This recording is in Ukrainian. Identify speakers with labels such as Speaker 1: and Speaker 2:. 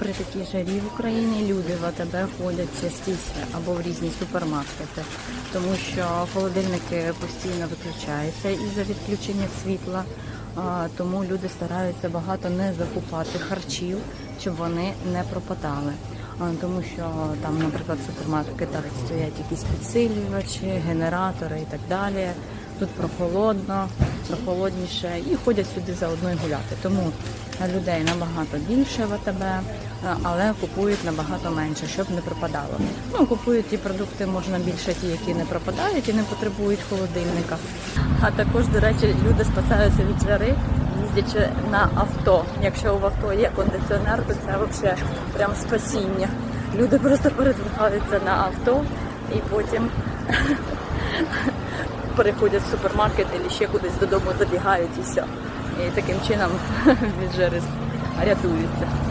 Speaker 1: при такій жарі в Україні люди в АТБ ходять частіше або в різні супермаркети, тому що холодильники постійно виключаються із-за відключення світла. Тому люди стараються багато не закупати харчів, щоб вони не пропадали. Тому що там, наприклад, в супермаркетах стоять якісь підсилювачі, генератори і так далі. Тут прохолодно, прохолодніше і ходять сюди заодно і гуляти. Тому людей набагато більше в АТБ, е, але купують набагато менше, щоб не пропадало. Ну, купують ті продукти можна більше, ті, які не пропадають і не потребують холодильника. А також, до речі, люди спасаються від жари, їздячи на авто. Якщо в авто є кондиціонер, то це взагалі прям спасіння. Люди просто передвигаються на авто і потім переходять в супермаркет або ще кудись додому забігають і все. І таким чином від жари рятуються.